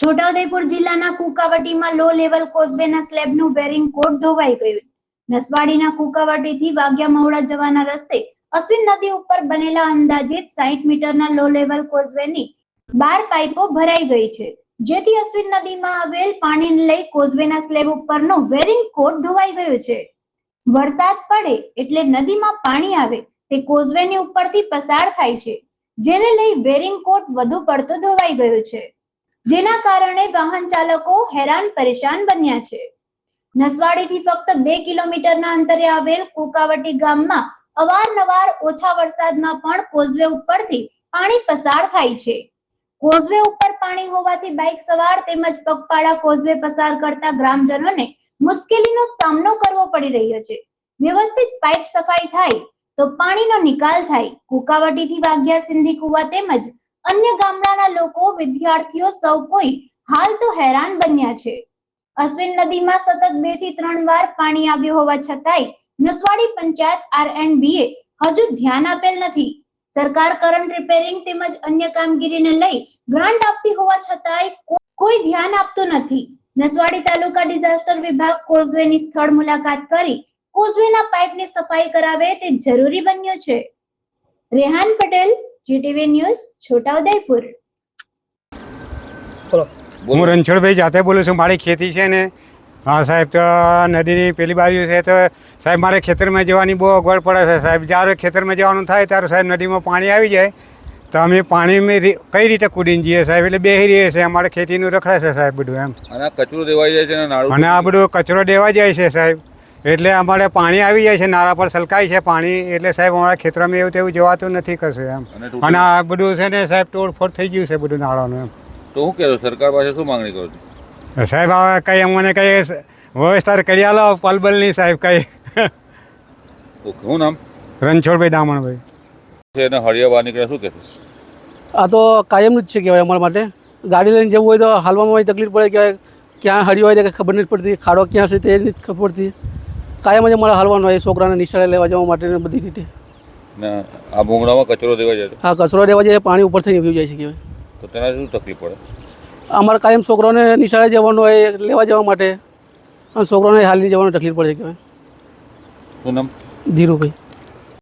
છોટાઉદેપુર જિલ્લાના કુકાવટીમાં low level કોઝવેના સ્લેબનું bearing કોટ ધોવાઈ ગયું. નસવાડીના કુકાવટીથી વાગ્યા મહુડા જવાના રસ્તે અશ્વિન નદી ઉપર બનેલા અંદાજિત 60 મીટરના લો લેવલ કોઝવેની બાર પાઇપો ભરાઈ ગઈ છે. જેથી અશ્વિન નદીમાં આવેલ પાણીને લઈ કોઝવેના સ્લેબ ઉપરનો વેરિંગ કોટ ધોવાઈ ગયો છે. વરસાદ પડે એટલે નદીમાં પાણી આવે, તે કોઝવેની ઉપરથી પસાર થાય છે, જેને લઈ વેરિંગ કોટ વધુ પડતો ધોવાઈ ગયો છે. જેના કારણે વાહન ચાલકો હેરાન પરેશાન બન્યા છે. નસવાડીથી ફક્ત બે કિલોમીટરના અંતરે આવેલ કુકાવટી ગામમાં અવારનવાર ઓછા વરસાદમાં પણ કોઝવે ઉપરથી પાણી પસાર થાય છે. કોઝવે ઉપર પાણી હોવાથી બાઇક સવાર તેમજ પગપાળા કોઝવે પસાર કરતા ગ્રામજનોને મુશ્કેલીનો સામનો કરવો પડી રહ્યો છે. વ્યવસ્થિત પાઇપ સફાઈ થાય તો પાણીનો નિકાલ થાય. કુકાવટીથી વાઘ્યા સિંધી કુવા તેમજ અન્ય ગામડાના લોકો વિદ્યાર્થીઓ સૌ કોઈ હાલ તો હેરાન બન્યા છે. અશ્વિન નદીમાં સતત બેથી ત્રણ વાર પાણી આવ્યું હોવા છતાંય નસવાડી પંચાયત આરએનબી એ હજુ ધ્યાન આપેલ નથી. સરકાર કરંટ રિપેરિંગ તેમજ અન્ય કામગીરીને લઈ ગ્રાન્ટ આપતી હોવા છતાંય કોઈ ધ્યાન આપતું નથી. નસવાડી તાલુકા ડિઝાસ્ટર વિભાગ કોઝવેની સ્થળ મુલાકાત કરી કોઝવેના પાઇપની સફાઈ કરાવે તે જરૂરી બન્યું છે. Rehan Patel GTV news Chhotaudepur. બોલો. હું રણછોડભાઈ જાતે બોલું છું. મારી ખેતી છે ને હા સાહેબ તો નદીની પેલી બાજુ છે તો સાહેબ મારે ખેતરમાં જવાની બહુ અગવડ પડે છે સાહેબ. જ્યારે ખેતરમાં જવાનું થાય ત્યારે સાહેબ નદીમાં પાણી આવી જાય. તો અમે પાણીમાં કઈ રીતે કૂદીને જઈએ સાહેબ? એટલે બેહી રહીએ છીએ. અમારે ખેતીનું રખડે છે સાહેબ બધું એમ. અને આ કચરો દેવાઈ જાય છે અને આ બધું કચરો દેવા જાય છે સાહેબ. એટલે અમારે પાણી આવી જાય છે નાળા પર સલકાય છે પાણી. એટલે સાહેબ અમારા ખેતરમાં એવું તેવું જવાતું નથી કશું એમ. અને આ બધું છે ને સાહેબ તોડફોડ થઈ ગયું છે બધું નાળાનું એમ. તો શું કહેશો સરકાર પાસે શું માંગણી કરો છો? સાહેબ હવે કઈ અમને કઈ વ્યવસ્થા કરી આલો પલબલની સાહેબ કઈ. ઓકે શું નામ? રણછોડભાઈ દામણભાઈ એને હળિયા નીકળે શું કહેશે? આ તો કાયમનું જ છે કહેવાય અમારા માટે. ગાડી લઈને જવું હોય તો હાલવામાં તકલીફ પડે કે ક્યાં હળી હોય કે ખબર નથી પડતી ખાડો ક્યાં છે તે નથી ખબર પડતી. કાયમ જ અમારે હાલવાનું હોય છોકરાને નિશાળે લેવા જવા માટે બધી રીતે. આ ભૂંગળામાં કચરો દેવા જાય હા કચરો લેવા જઈએ પાણી ઉપર થઈને પી જાય છે કે તો તેના શું તકલીફ પડે? અમારે કાયમ છોકરાઓને નિશાળે જવાનું હોય લેવા જવા માટે. અને છોકરાઓને હાલની જવાનું તકલીફ પડે કહેવાય. શું નામ? ધીરુભાઈ.